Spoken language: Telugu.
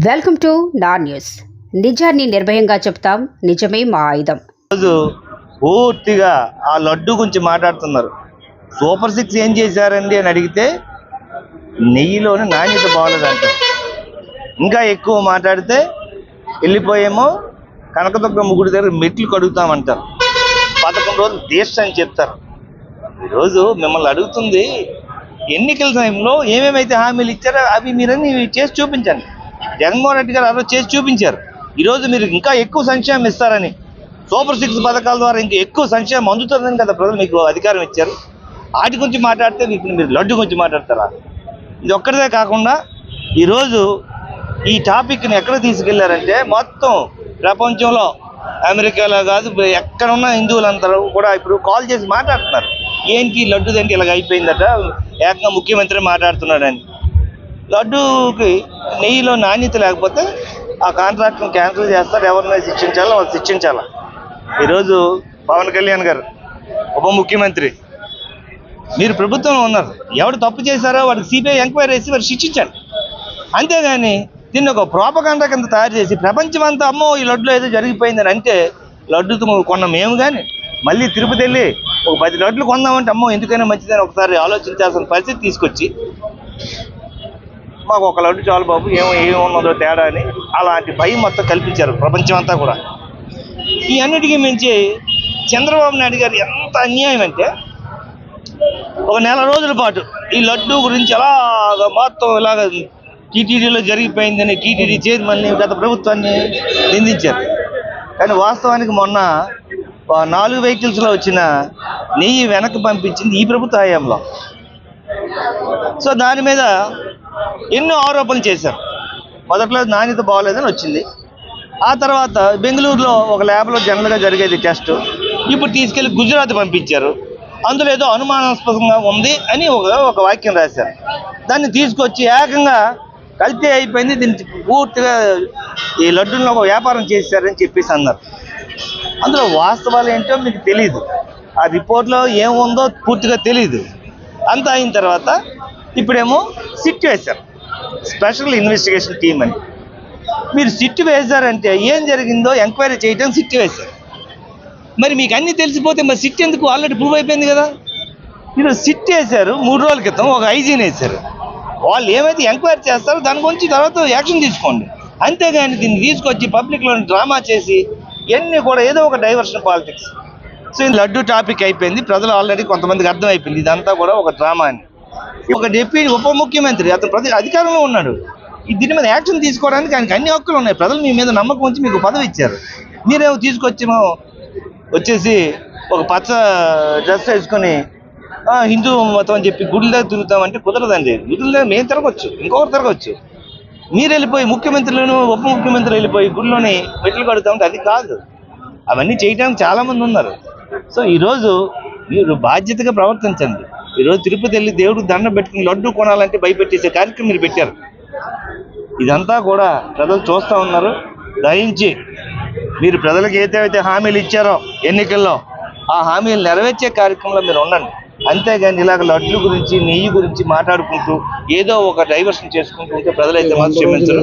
వెల్కమ్ టు నా న్యూస్. నిజాన్ని నిర్భయంగా చెప్తాం నిజమే మా ఆయుధం. రోజు పూర్తిగా ఆ లడ్డు గురించి మాట్లాడుతున్నారు. సూపర్ సిక్స్ ఏం చేశారండి అని అడిగితే నెయ్యిలోని నాణ్యత బాగలేదంట. ఇంకా ఎక్కువ మాట్లాడితే వెళ్ళిపోయేమో కనకదుర్గ గుడి దగ్గర మెట్లు కడుగుతామంటారు. పదకొండు రోజులు దీక్ష అని చెప్తారు. ఈరోజు మిమ్మల్ని అడుగుతుంది ఎన్నికల టైంలో ఏమేమైతే హామీలు ఇచ్చారో అవి మీరన్నీ చేసి చూపించండి. జగన్మోహన్ రెడ్డి గారు అరవై చేసి చూపించారు. ఈరోజు మీరు ఇంకా ఎక్కువ సంక్షేమం ఇస్తారని. సూపర్ సిక్స్ పథకాల ద్వారా ఇంకా ఎక్కువ సంక్షేమం అందుతుందని కదా ప్రజలు మీకు అధికారం ఇచ్చారు. వాటి గురించి మాట్లాడితే మీకు మీరు లడ్డు గురించి మాట్లాడతారా? ఇది ఒక్కటిదే కాకుండా ఈరోజు ఈ టాపిక్ని ఎక్కడ తీసుకెళ్ళారంటే మొత్తం ప్రపంచంలో అమెరికాలో కాదు ఎక్కడున్న హిందువులందరూ కూడా ఇప్పుడు కాల్ చేసి మాట్లాడుతున్నారు. ఏంటి లడ్డు ఏంటి ఇలాగ అయిపోయిందట ఏకంగా ముఖ్యమంత్రి మాట్లాడుతున్నాడని. లడ్డూకి నెయ్యిలో నాణ్యత లేకపోతే ఆ కాంట్రాక్ట్ని క్యాన్సిల్ చేస్తారు ఎవరినైనా శిక్షించాలో వాళ్ళు శిక్షించాలా? ఈరోజు పవన్ కళ్యాణ్ గారు ఉప ముఖ్యమంత్రి మీరు ప్రభుత్వంలో ఉన్నారు ఎవడు తప్పు చేశారో వాడికి సిబిఐ ఎంక్వైరీ చేసి వారు శిక్షించండి అంతేగాని దీన్ని ఒక ప్రోపగండ కింద తయారు చేసి ప్రపంచం అంతా అమ్మో ఈ లడ్డులో ఏదో జరిగిపోయిందని అంటే లడ్డుతో కొన్న మేము కానీ మళ్ళీ తిరుపతి వెళ్ళి ఒక పది లడ్లు కొందామంటే అమ్మో ఎందుకైనా మంచిదని ఒకసారి ఆలోచించాల్సిన పరిస్థితి తీసుకొచ్చి మాకు ఒక లడ్డు చాలు బాబు ఏమో ఏమున్నదో తేడా అని అలాంటి భయం మొత్తం కల్పించారు ప్రపంచం అంతా కూడా. ఈ అన్నిటికీ మించి చంద్రబాబు నాయుడు గారు ఎంత అన్యాయం అంటే ఒక నెల రోజుల పాటు ఈ లడ్డు గురించి అలాగ మొత్తం ఇలాగ టీటీడీలో జరిగిపోయిందని టీటీడీ చైర్మన్ని గత ప్రభుత్వాన్ని నిందించారు. కానీ వాస్తవానికి మొన్న నాలుగు వెహికల్స్లో వచ్చిన నెయ్యి వెనక్కి పంపించింది ఈ ప్రభుత్వ హయాంలో. సో దాని మీద ఎన్నో ఆరోపణలు చేశారు. మొదట్లో నాణ్యత బాగోలేదని వచ్చింది. ఆ తర్వాత బెంగళూరులో ఒక ల్యాబ్లో జనరల్గా జరిగేది టెస్ట్. ఇప్పుడు తీసుకెళ్ళి గుజరాత్ పంపించారు. అందులో ఏదో అనుమానాస్పదంగా ఉంది అని ఒక ఒక వాక్యం రాశారు. దాన్ని తీసుకొచ్చి ఏకంగా కల్తీ అయిపోయింది. దీన్ని పూర్తిగా ఈ లడ్డూలను ఒక వ్యాపారం చేశారని చెప్పేసి అన్నారు. అందులో వాస్తవాలు ఏంటో మీకు తెలియదు ఆ రిపోర్ట్లో ఏముందో పూర్తిగా తెలియదు అంతా అయిన తర్వాత ఇప్పుడేమో సిట్ వేశారు. స్పెషల్ ఇన్వెస్టిగేషన్ టీమ్ అని. మీరు సిట్ వేశారంటే ఏం జరిగిందో ఎంక్వైరీ చేయడం సిట్ వేశారు. మరి మీకు అన్నీ తెలిసిపోతే మరి సిట్ ఎందుకు ఆల్రెడీ ప్రూవ్ అయిపోయింది కదా? మీరు సిట్ వేశారు మూడు రోజుల క్రితం ఒక ఐజీని వేశారు. వాళ్ళు ఏమైతే ఎంక్వైరీ చేస్తారో దాని గురించి తర్వాత యాక్షన్ తీసుకోండి. అంతేగాని దీన్ని తీసుకొచ్చి పబ్లిక్లో డ్రామా చేసి ఇవన్నీ కూడా ఏదో ఒక డైవర్షన్ పాలిటిక్స్. సో ఈ లడ్డు టాపిక్ అయిపోయింది. ప్రజలు ఆల్రెడీ కొంతమందికి అర్థమైపోయింది. ఇదంతా కూడా ఒక డ్రామా అని. ఒక డిప్యూటీ ఉప ముఖ్యమంత్రి అతను ప్రతి అధికారంలో ఉన్నాడు. ఈ దీని మీద యాక్షన్ తీసుకోవడానికి ఆయనకి అన్ని హక్కులు ఉన్నాయి. ప్రజలు మీ మీద నమ్మకం ఉంచి మీకు పదవి ఇచ్చారు. మీరేమో తీసుకొచ్చేమో వచ్చేసి ఒక పచ్చ డ్రెస్ వేసుకొని "ఆ, హిందూ మతం అని చెప్పి గుడి దగ్గర తిరుగుతామంటే కుదరదండి. గుడుల దగ్గర మేము తిరగచ్చు. ఇంకొకరు తిరగచ్చు. మీరు వెళ్ళిపోయి ముఖ్యమంత్రులను ఉప ముఖ్యమంత్రులు వెళ్ళిపోయి గుడిలోని మెట్లు కడుతామంటే అది కాదు. అవన్నీ చేయడానికి చాలా మంది ఉన్నారు. సో ఈరోజు మీరు బాధ్యతగా ప్రవర్తించండి. ఈరోజు తిరుపతి వెళ్ళి దేవుడు దండం పెట్టుకుని లడ్డు కొనాలంటే భయపెట్టేసే కార్యక్రమం మీరు పెట్టారు. ఇదంతా కూడా ప్రజలు చూస్తూ ఉన్నారు. దయించి మీరు ప్రజలకు ఏదైతే హామీలు ఇచ్చారో ఎన్నికల్లో ఆ హామీలు నెరవేర్చే కార్యక్రమంలో మీరు ఉండండి. అంతేగాని ఇలాగ లడ్లు గురించి నెయ్యి గురించి మాట్లాడుకుంటూ ఏదో ఒక డైవర్షన్ చేసుకుంటూ ఉంటే ప్రజలైతే మాత్రం క్షమించరు.